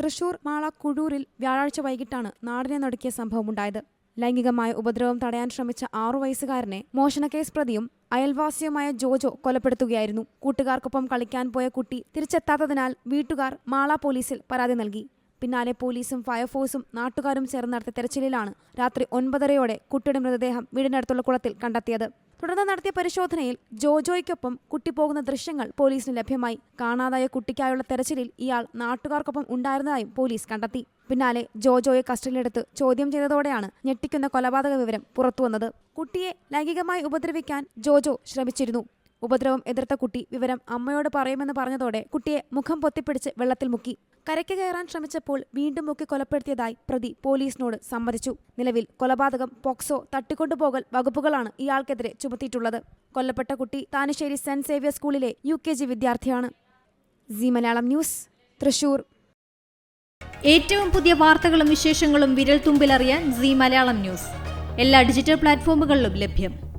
തൃശൂർ മാള കുഴൂരിൽ വ്യാഴാഴ്ച വൈകിട്ടാണ് നാടിനെ നടുക്കിയ സംഭവമുണ്ടായത്. ലൈംഗികമായ ഉപദ്രവം തടയാൻ ശ്രമിച്ച ആറു വയസ്സുകാരനെ മോഷണക്കേസ് പ്രതിയും അയൽവാസിയുമായ ജോജോ കൊലപ്പെടുത്തുകയായിരുന്നു. കൂട്ടുകാർക്കൊപ്പം കളിക്കാൻ പോയ കുട്ടി തിരിച്ചെത്താത്തതിനാൽ വീട്ടുകാർ മാള പോലീസിൽ പരാതി നൽകി. പിന്നാലെ പോലീസും ഫയർഫോഴ്സും നാട്ടുകാരും ചേർന്ന് നടത്തിയ തെരച്ചിലിലാണ് രാത്രി ഒൻപതരയോടെ കുട്ടിയുടെ മൃതദേഹം വീടിനടുത്തുള്ള കുളത്തിൽ കണ്ടെത്തിയത്. തുടർന്ന് നടത്തിയ പരിശോധനയിൽ ജോജോയ്ക്കൊപ്പം കുട്ടി പോകുന്ന ദൃശ്യങ്ങൾ പോലീസിന് ലഭ്യമായി. കാണാതായ കുട്ടിക്കായുള്ള തെരച്ചിലിൽ ഇയാൾ നാട്ടുകാർക്കൊപ്പം ഉണ്ടായിരുന്നതായും പോലീസ് കണ്ടെത്തി. പിന്നാലെ ജോജോയെ കസ്റ്റഡിയിലെടുത്ത് ചോദ്യം ചെയ്തതോടെയാണ് ഞെട്ടിക്കുന്ന കൊലപാതക വിവരം പുറത്തുവന്നത്. കുട്ടിയെ ലൈംഗികമായി ഉപദ്രവിക്കാൻ ജോജോ ശ്രമിച്ചിരുന്നു. ഉപദ്രവം എതിർത്ത കുട്ടി വിവരം അമ്മയോട് പറയുമെന്ന് പറഞ്ഞതോടെ കുട്ടിയെ മുഖം പൊത്തിപ്പിടിച്ച് വെള്ളത്തിൽ മുക്കി. കരയ്ക്ക് കയറാൻ ശ്രമിച്ചപ്പോൾ വീണ്ടും മുക്കി കൊലപ്പെടുത്തിയതായി പ്രതി പോലീസിനോട് സമ്മതിച്ചു. നിലവിൽ കൊലപാതകം പോക്സോ തട്ടിക്കൊണ്ടുപോകൽ വകുപ്പുകളാണ് ഇയാൾക്കെതിരെ ചുമത്തിയിട്ടുള്ളത്. കൊല്ലപ്പെട്ട കുട്ടി താനുശ്ശേരി സെന്റ് സേവിയർ സ്കൂളിലെ യു കെ ജി വിദ്യാർത്ഥിയാണ്. C Malayalam news Thrissur. ഏറ്റവും പുതിയ വാർത്തകളും വിശേഷങ്ങളും വിരൽ തുമ്പിലറിയാൻ സി മലയാളം ന്യൂസ്. എല്ലാ ഡിജിറ്റൽ പ്ലാറ്റ്ഫോമുകളിലും ലഭ്യം.